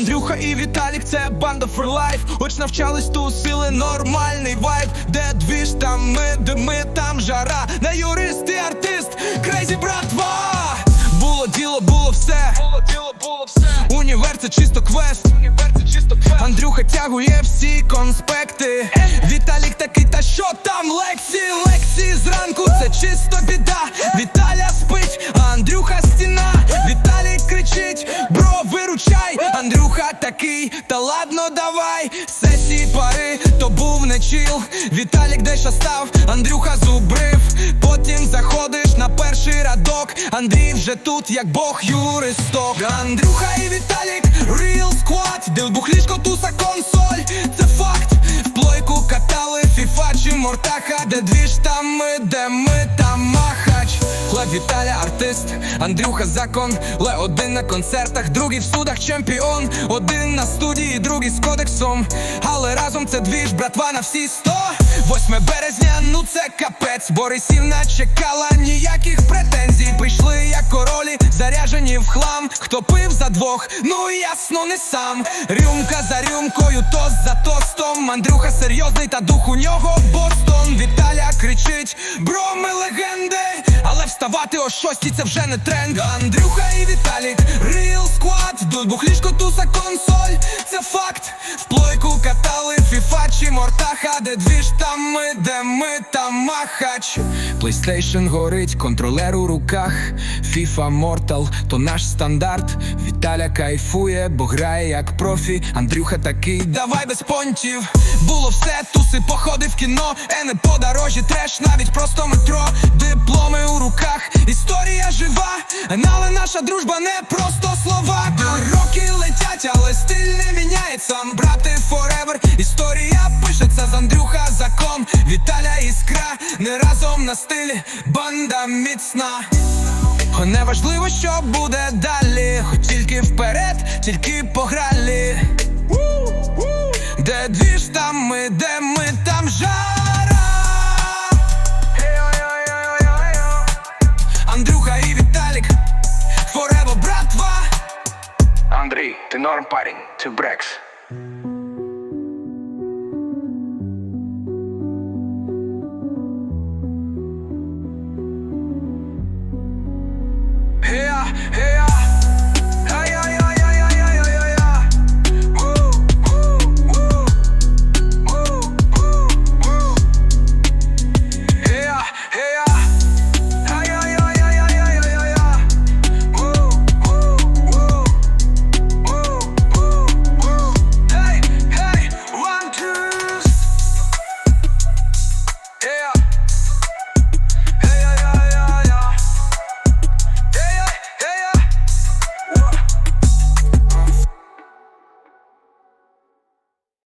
Андрюха і Віталік це банда for life. Хоч навчались тусили нормальний вайб. Де двіж там ми, де ми там жара. На юрист чисто квест. Андрюха тягує всі конспекти. Віталік такий, та що там лекції, лекції зранку це чисто біда. Віталя спить, а Андрюха стіна. Віталік кричить, бро, виручай Андрюха такий, та ладно давай чіл Віталік дещо став, Андрюха зубрив. Потім заходиш на перший радок Андрій вже тут, як бог юристок. Андрюха і Віталік, real squad. Де в бухлішко туса консоль, це факт. В плойку катали фіфа чи мортаха. Де там ми, де ми Віталя артист, Андрюха закон. Ле один на концертах, другий в судах чемпіон. Один на студії, другий з кодексом. Але разом це дві ж братва на всі сто 8 березня, ну це капець. Борисівна чекала ніяких претензій. Прийшли як королі, заряжені в хлам. Хто пив за двох, ну ясно не сам. Рюмка за рюмкою, тост за тостом. Андрюха серйозний та дух у нього Бостон. Віталя кричить, бро, ми легенди! Але вставати о шостій це вже не тренд. Андрюха і Віталік, real squad Тут бухлішко туса консоль, це факт чи мортаха? Де двіж там ми, де ми там махач. PlayStation горить, контролер у руках. FIFA Mortal, то наш стандарт. Віталя кайфує, бо грає як профі. Андрюха такий, давай без понтів. Було все, туси, походи в кіно. Ени по дорожі, треш, навіть просто метро. Дипломи у руках, історія жива. Але наша дружба не просто слова. Роки летять, але стиль не міняється Віталя іскра, не разом на стилі, банда міцна О, Не важливо, що буде далі, хоч тільки вперед, тільки погралі. Де двіж там ми, де ми там жара. Андрюха і Віталік, Forever, братва. Андрій, ти норм парень, ти брекс.